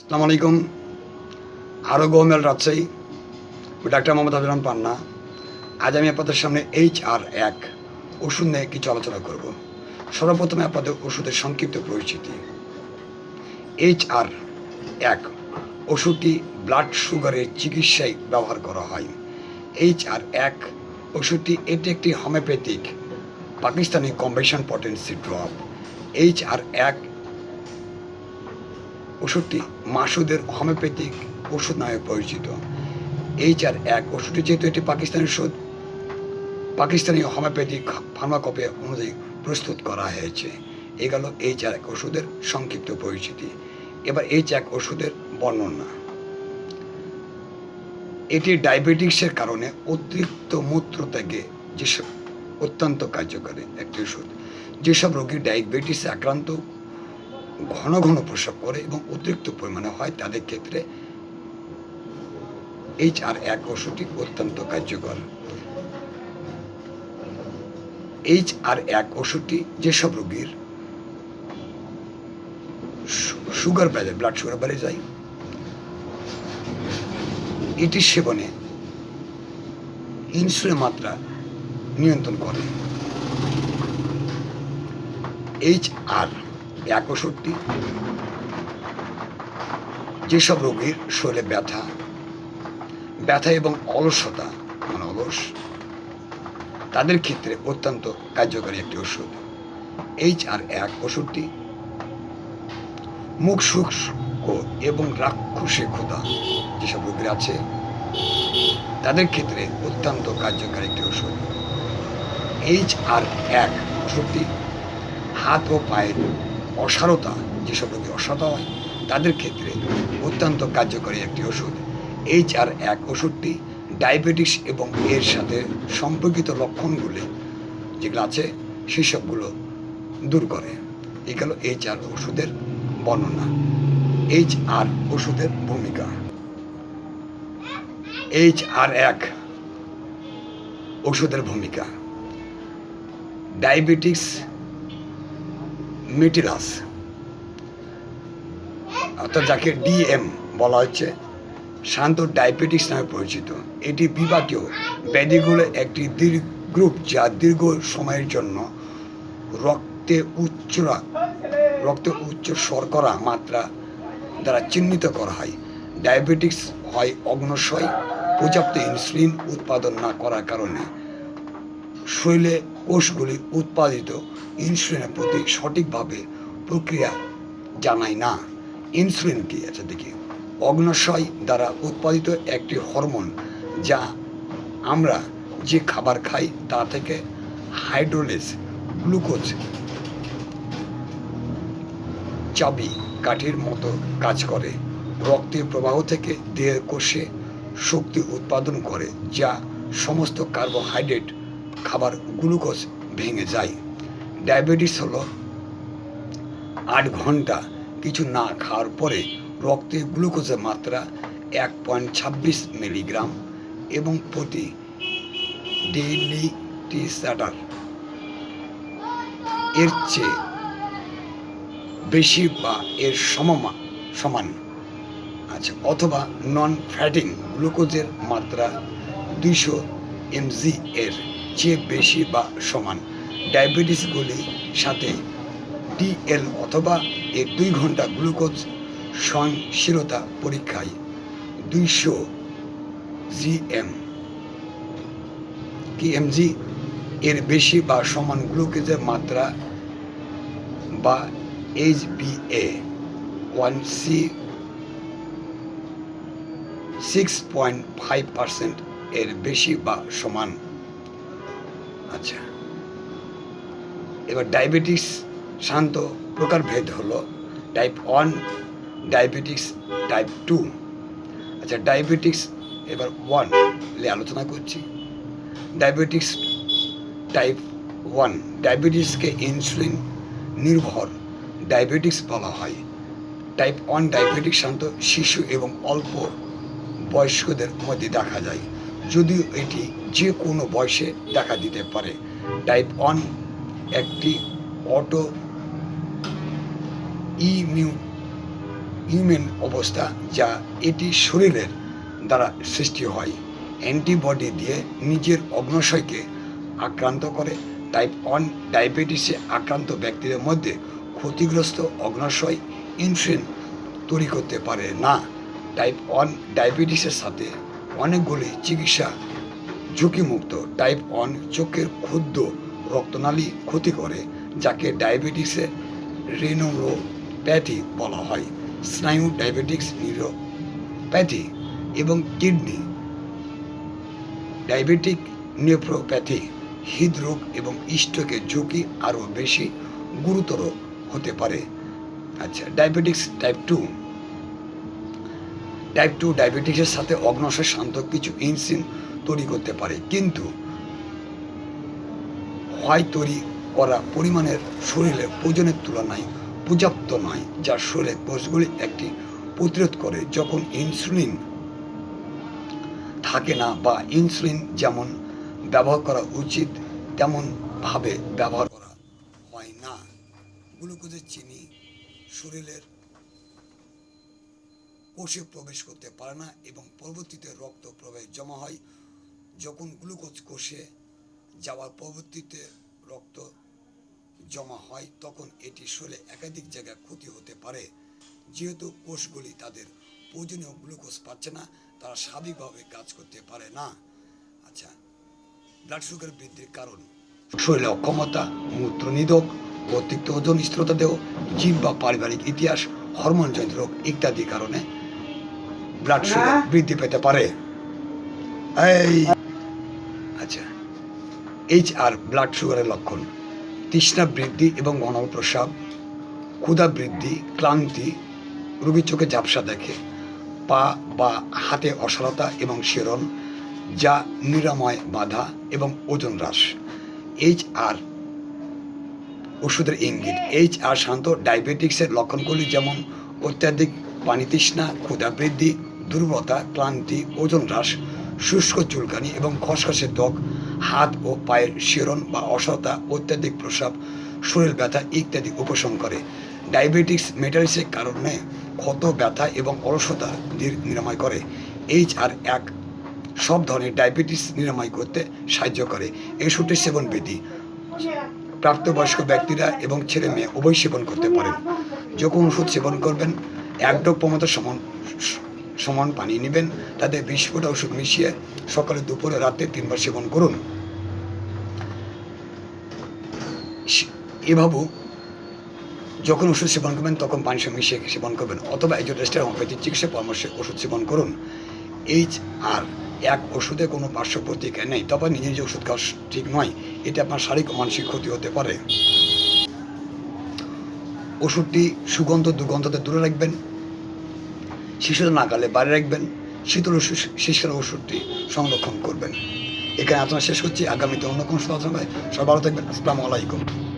আসসালামু আলাইকুম। আরও গৌমেল রাজশাহী। ডাক্তার মোহাম্মদ হাবিরাম পান্না। আজ আমি আপনাদের সামনে এইচ আর এক, ওষুধ নিয়ে কিছু আলোচনা করব। সর্বপ্রথমে আপনাদের ওষুধের সংক্ষিপ্ত পরিচিতি এইচ আর এক, ওষুধটি ব্লাড সুগারের চিকিৎসায় ব্যবহার করা হয়। এইচ আর এক, ওষুধটি এটি একটি homeopathic Pakistani combination potency drop H R এক ওষুধটি মাসুদের হোমিওপ্যাথিক ওষুধ নামে পরিচিত। এইচ আর এক ওষুধটি যেহেতু এটি পাকিস্তানি ওষুধ, পাকিস্তানি হোমিওপ্যাথিক ফার্মাকপে অনুযায়ী প্রস্তুত করা হয়েছে। এ গেল এইচ আর এক ওষুধের সংক্ষিপ্ত পরিচিতি। এবার এইচ এক ওষুধের বর্ণনা। এটি ডায়াবেটিক্সের কারণে অতিরিক্ত মূত্র ত্যাগে যেসব অত্যন্ত কার্যকরী একটি ওষুধ, যেসব রোগী ডায়াবেটিসে আক্রান্ত ঘন ঘন প্রসব করে এবং অতিরিক্ত পরিমাণে হয়, তাদের ক্ষেত্রে এইচ আর এক ওষুধটি অত্যন্ত কার্যকর। এইচ আর এক ওষুধটি যেসব রোগীর সুগার বেড়ে ব্লাড সুগার বেড়ে যায়, এটির সেবনে ইনসুলিন মাত্রা নিয়ন্ত্রণ করে। এইচ আর এক ওষুধটি যেসব রোগীর শরীরে ব্যথা ব্যথা এবং অলসতা মানে অলস, তাদের ক্ষেত্রে অত্যন্ত কার্যকরী একটি ওষুধ এইচ আর এক, ওষুধটি। মুখ শুষ্ক এবং রাক্ষসে ক্ষুধা যেসব রোগীর আছে, তাদের ক্ষেত্রে অত্যন্ত কার্যকরী একটি ওষুধ এইচ আর এক, ওষুধটি। হাত ও পায়ের অসারতা যেসব রোগী অসারতা হয়, তাদের ক্ষেত্রে অত্যন্ত কার্যকরী একটি ওষুধ। এইচ আর এক ওষুধটি ডায়াবেটিস এবং এর সাথে সম্পর্কিত লক্ষণগুলি যেগুলো আছে সেসবগুলো দূর করে। এই গেল এইচ আর ওষুধের বর্ণনা। এইচ আর ওষুধের ভূমিকা। এইচ আর এক ওষুধের ভূমিকা। ডায়াবেটিস মিটিলাস অর্থাৎ যাকে ডিএম বলা হচ্ছে, শান্ত ডায়াবেটিস নামে পরিচিত। এটি বিভাগীয় ব্যাধিগুলো একটি দীর্ঘ গ্রুপ যা দীর্ঘ সময়ের জন্য রক্তে উচ্চ রক্তে উচ্চ শর্করা মাত্রা দ্বারা চিহ্নিত করা হয়। ডায়াবেটিস হয় অগ্নশয়, পর্যাপ্ত ইনসুলিন উৎপাদন না করার কারণে। শরীরে কোষগুলি উৎপাদিত ইনসুলিনের প্রতি সঠিকভাবে প্রক্রিয়া জানায় না। ইনসুলিন কি? আছে দেখি। অগ্নশয় দ্বারা উৎপাদিত একটি হরমোন যা আমরা যে খাবার খাই তা থেকে হাইড্রোলেস, গ্লুকোজ, চাবি, কাঠির মতো কাজ করে। রক্তের প্রবাহ থেকে দেহের কোষে শক্তি উৎপাদন করে, যা সমস্ত কার্বোহাইড্রেট খাবার গ্লুকোজ ভেঙে যায়। ডায়াবেটিস হলো আট ঘণ্টা কিছু না খাওয়ার পরে রক্তে গ্লুকোজের মাত্রা এক পয়েন্ট ছাব্বিশ মিলিগ্রাম এবং প্রতি ডেইলি টি স্যাটার এর চেয়ে বেশি বা এর সমমা সমান। আচ্ছা অথবা নন ফ্যাটিং গ্লুকোজের মাত্রা দুইশো এমজি এর। চেয়ে বেশি বা সমান। ডায়াবেটিসগুলির সাথে ডিএল অথবা এর দুই ঘণ্টা গ্লুকোজ সহনশীলতা পরীক্ষায় দুইশো জিএম। এমজি এর বেশি বা সমান গ্লুকোজের মাত্রা বা H B A one C six point five percent এর বেশি বা সমান। আচ্ছা। এবার ডায়াবেটিস শান্ত প্রকারভেদ হলো। Type one diabetes type two আচ্ছা ডায়াবেটিস এবার ওয়ান আলোচনা করছি। ডায়াবেটিস টাইপ ওয়ান ডায়াবেটিসকে ইনসুলিন নির্ভর ডায়াবেটিস বলা হয়। টাইপ ওয়ান ডায়াবেটিস শান্ত শিশু এবং অল্প বয়স্কদের মধ্যে দেখা যায়। যদিও এটি যে কোনো বয়সে দেখা দিতে পারে। টাইপ ওয়ান একটি অটো ইমিউ হিউম্যান অবস্থা যা এটি শরীরের দ্বারা সৃষ্টি হয়। অ্যান্টিবডি দিয়ে নিজের অগ্নশয়কে আক্রান্ত করে। টাইপ ওয়ান ডায়াবেটিসে আক্রান্ত ব্যক্তিদের মধ্যে ক্ষতিগ্রস্ত অগ্নাশয় ইনসুলিন তৈরি করতে পারে না। টাইপ ওয়ান ডায়াবেটিসের সাথে অনেকগুলি চিকিৎসা ঝুঁকিমুক্ত টাইপ ওয়ান চোখের ক্ষুদ্র রক্তনালী ক্ষতি করে, যাকে ডায়াবেটিসে রেনোপ্যাথি বলা হয়। স্নায়ু ডায়াবেটিক্স নিউরোপ্যাথি এবং কিডনি ডায়াবেটিক নেফ্রোপ্যাথি হৃদরোগ এবং স্ট্রোকের ঝুঁকি আরও বেশি গুরুতর হতে পারে। আচ্ছা diabetics type two type two ডায়াবেটিসের সাথে অগ্নশয় শান্ত কিছু ইনসুলিন তৈরি করতে পারে। কিন্তু হয় তৈরি করা পরিমাণের শরীরের ওজনের তুলনায় পর্যাপ্ত নয়, যা শরীরের কোষগুলি একটি প্রতিরোধ করে। যখন ইনসুলিন থাকে না বা ইনসুলিন যেমন ব্যবহার করা উচিত তেমনভাবে ব্যবহার করা হয় না। গ্লুকোজের চিনি শরীরের কোষে প্রবেশ করতে পারে না এবং পরবর্তীতে রক্ত প্রবেশ জমা হয়। যখন গ্লুকোজ কোষে যাওয়ার পরবর্তীতে রক্ত জমা হয়, তখন এটি শরীরে একাধিক জায়গায় ক্ষতি হতে পারে। যেহেতু কোষগুলি তাদের প্রয়োজনীয় গ্লুকোজ পাচ্ছে না, তারা স্বাভাবিকভাবে কাজ করতে পারে না। আচ্ছা ব্লাড সুগার বৃদ্ধির কারণ? শরীরে অক্ষমতা, মূত্র মূত্রনিধক অতিরিক্ত ওজন, স্থিরতা দেহ জিন বা পারিবারিক ইতিহাস হরমোনজনিত রোগ ইত্যাদি কারণে ব্লাড সুগার বৃদ্ধি পেতে পারে। এই আচ্ছা এইচ আর ব্লাড সুগারের লক্ষণ তৃষ্ণা বৃদ্ধি এবং ঘন প্রস্রাব ক্ষুধা বৃদ্ধি ক্লান্তি রোগীর চোখে ঝাপসা দেখে পা বা হাতে অসারতা এবং শিরন যা নিরাময় বাধা এবং ওজন হ্রাস। এইচ আর ওষুধের ইঙ্গিত এইচ আর শান্ত ডায়াবেটিক্সের লক্ষণগুলি যেমন অত্যাধিক পানি তৃষ্ণা ক্ষুধা বৃদ্ধি দুর্বলতা, ক্লান্তি, ওজন হ্রাস, শুষ্ক চুলকানি এবং খসখসে ত্বক, হাত ও পায়ের শিরন বা অসহতা অত্যাধিক প্রস্রাব, শরীর ব্যথা ইত্যাদি উপশম করে। ডায়াবেটিক্স মেটারিসের কারণে ক্ষত, ব্যথা এবং অলসতা নিরাময় করে। এইচ আর এক সব ধরনের ডায়াবেটিস নিরাময় করতে সাহায্য করে। এই ওষুধটির সেবন বিধি। প্রাপ্তবয়স্ক ব্যক্তিরা এবং ছেলে মেয়ে উভয় সেবন করতে পারেন। যখন ওষুধ সেবন করবেন, এক ডোপ পমতো সমান সমান পানি নেবেন। তাতে বিশ ফোঁটা ওষুধ মিশিয়ে সকালে দুপুরে রাতে তিনবার সেবন করুন। এভাবেও যখন ওষুধ সেবন করবেন, তখন পানির সঙ্গে মিশিয়ে সেবন করবেন অথবা একজন রেজিস্টার হোমিওপ্যাথি চিকিৎসা পরামর্শে ওষুধ সেবন করুন। এইচ আর এক ওষুধে কোনো পার্শ্ব প্রতিক্রিয়া নেই, তবে নিজে নিজে ওষুধ খাওয়া ঠিক নয়। এতে আপনার শারীরিক ও মানসিক ক্ষতি হতে পারে। ওষুধটি সুগন্ধ দুর্গন্ধতে দূরে রাখবেন। শিশুদের নাগালে বাড়ি রাখবেন। শীতল শিশুর ওষুধটি সংরক্ষণ করবেন। এখানে আলোচনা শেষ হচ্ছে আগামীতে অন্য কোনো সব ভালো থাকবেন। আসসালামু আলাইকুম।